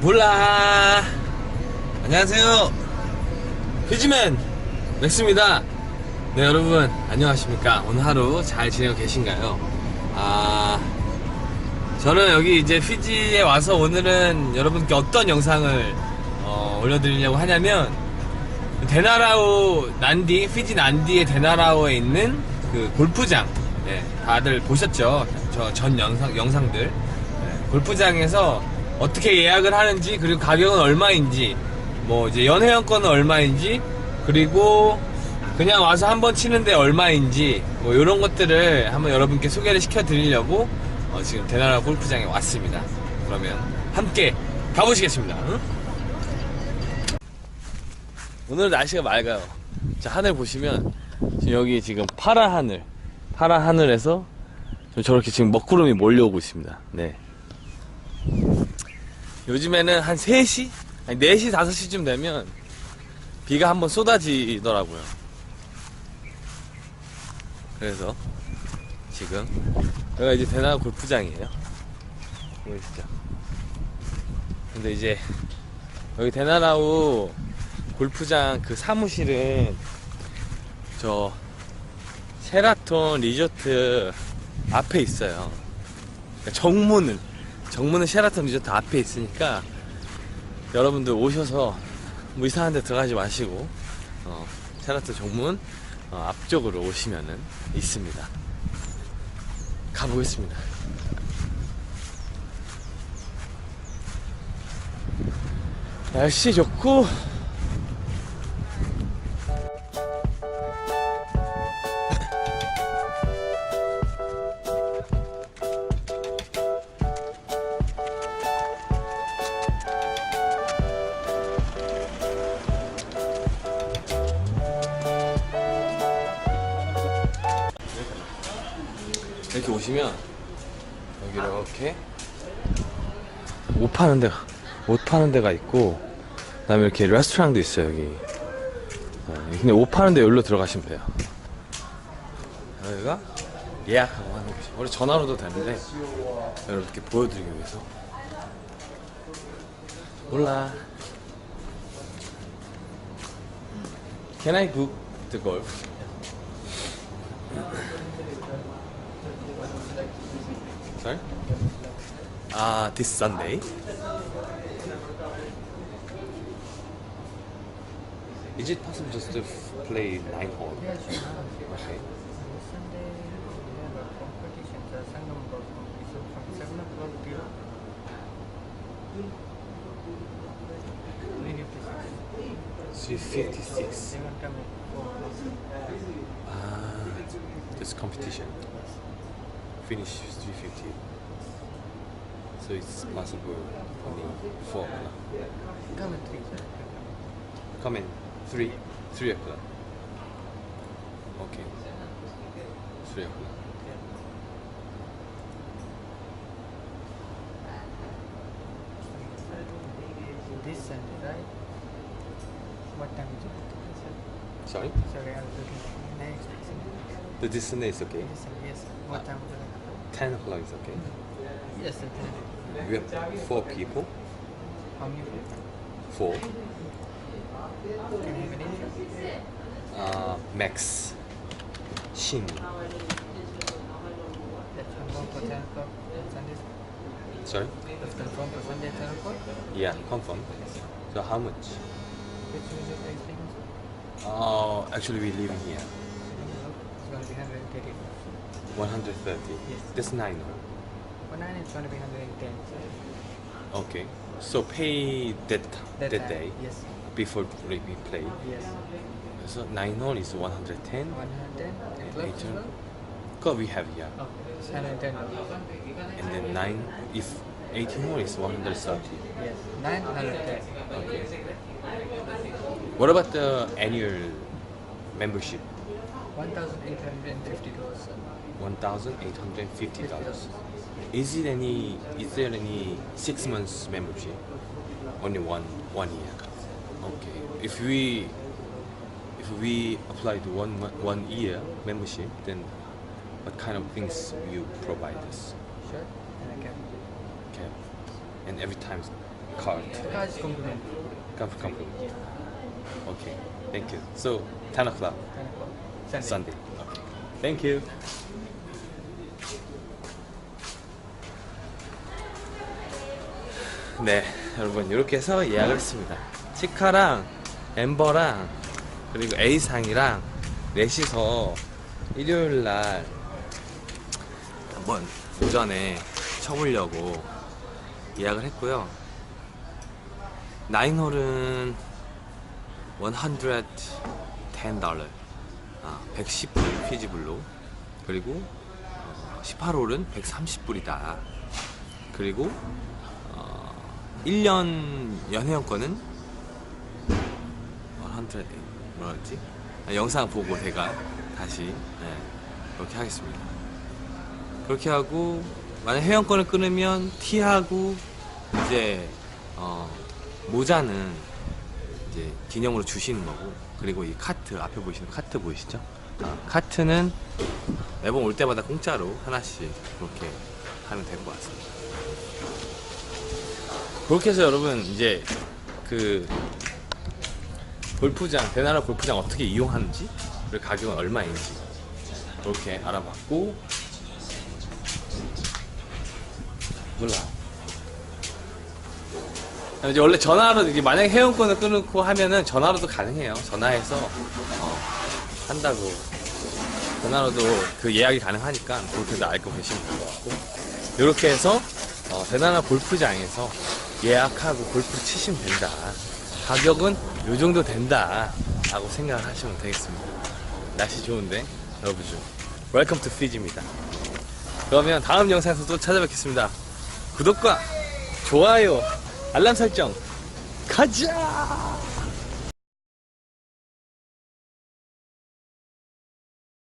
몰라. 안녕하세요. 피지맨 맥스입니다. 네, 여러분, 안녕하십니까. 오늘 하루 잘 지내고 계신가요? 아, 저는 여기 이제 피지에 와서 오늘은 여러분께 어떤 영상을 어, 올려드리려고 하냐면, 데나라우 난디, 피지 난디의 데나라우에 있는 그 골프장. 네, 다들 보셨죠? 저 전 영상, 영상들. 네, 골프장에서 어떻게 예약을 하는지, 그리고 가격은 얼마인지, 뭐 이제 연회원권은 얼마인지, 그리고 그냥 와서 한번 치는데 얼마인지, 뭐 이런 것들을 한번 여러분께 소개를 시켜 드리려고 어, 지금 대나라 골프장에 왔습니다. 그러면 함께 가보시겠습니다. 응? 오늘 날씨가 맑아요. 자, 하늘 보시면, 지금 여기 지금 파란 하늘, 파란 하늘에서 좀 저렇게 지금 먹구름이 몰려오고 있습니다. 네. 요즘에는 한 3시? 아니, 4시, 5시쯤 되면 비가 한번 쏟아지더라고요. 그래서 지금 여기가 이제 대나 골프장이에요. 보이시죠? 근데 이제 여기 대나라우 골프장 그 사무실은 저 쉐라톤 리조트 앞에 있어요. 그러니까 정문은 정문은 쉐라톤 리조트 앞에 있으니까 여러분들 오셔서 뭐 이상한 데 들어가지 마시고 어, 쉐라톤 정문 어, 앞쪽으로 오시면은 있습니다. 가보겠습니다. 날씨 좋고 이렇게 오시면 여기 이렇게 옷 파는 데가 옷 파는 데가 있고 그다음에 이렇게 레스토랑도 있어요 여기. 어, 근데 옷 파는 데 여기로 들어가시면 돼요. 여기가 예약하고 하는 곳이. 원래 전화로도 되는데 여러분께 보여드리기 위해서. 몰라. Can I book the golf? Sorry? Uh, this Sunday. Is it possible just to play nine hole? Okay. Fifty-six. Ah, this competition. Finish three fifty. So it's possible only four o'clock. Come at 3. Come in three, three o'clock. Okay. Three o'clock. This Sunday, right? What time is it? Sorry. Sorry, I was looking at next Sunday. The Sunday is okay. Sunday, yes. What time would you like? Ten o'clock is okay. Yes, sir. We have four people. How many people? Four. Can I have a name? Uh, Max. Shin. That's confirmed for 10 o'clock on Sunday. Sorry. That's confirmed for Sunday 10 o'clock? Yeah, confirm. So how much? Which music are you speaking, sir? Uh, actually we live here. It's going to be 130. 130. Yes. That's nine. For 9 it's going to be 110. sir. Okay. So pay that that, time, day Yes. before we play. Yes. So nine hole is 110. 110. And Clubs as well? God, we have yeah. Okay. 110. And then nine. If 18 hole is 130. Yes. 9, 110. Okay. What about the annual membership? 1,850 dollars. One thousand eight hundred fifty dollars. Is it any? Is there any six months membership? Only one one year. Okay. If we if we apply to one one year membership, then what kind of things will you provide us? Sure. And. Okay. And every time card. Car is complimentary. Come, come. Okay. Thank you. So 10 o'clock 10 o'clock. Sunday. Sunday. Okay. Thank you. 네, 여러분 이렇게 해서 예약을 했습니다. 치카랑 엠버랑 그리고 A상이랑 넷이서 일요일 날 한번 오전에 쳐보려고 예약을 했고요. 나인홀은 110 달러. 아, 110불 피지불로. 그리고 어, 18홀은 130불이다. 그리고 어, 1년 연회원권은 100 뭐였지? 아, 영상 보고 제가 다시 네, 그렇게 하겠습니다. 그렇게 하고 만약 회원권을 끊으면 티하고 이제 어, 모자는 이제 기념으로 주시는 거고 그리고 이 카트 앞에 보이시는 카트 보이시죠? 아, 카트는 매번 올 때마다 공짜로 하나씩 그렇게 하면 될 것 같습니다. 그렇게 해서 여러분 이제 그 골프장 대나라 골프장 어떻게 이용하는지 그리고 가격은 얼마인지 그렇게 알아봤고 몰라. 이제 원래 전화로 이게 만약에 회원권을 끊고 하면은 전화로도 가능해요. 전화해서 어, 한다고 전화로도 그 예약이 가능하니까 그렇게도 알고 계시면 될 것 같고 이렇게 해서 어, 대나라 골프장에서 예약하고 골프 치시면 된다. 가격은 요 정도 된다. 라고 생각을 하시면 되겠습니다. 날씨 좋은데 좀 웰컴 투 피지입니다. 그러면 다음 영상에서 또 찾아뵙겠습니다. 구독과 좋아요, 알람 설정, 가자!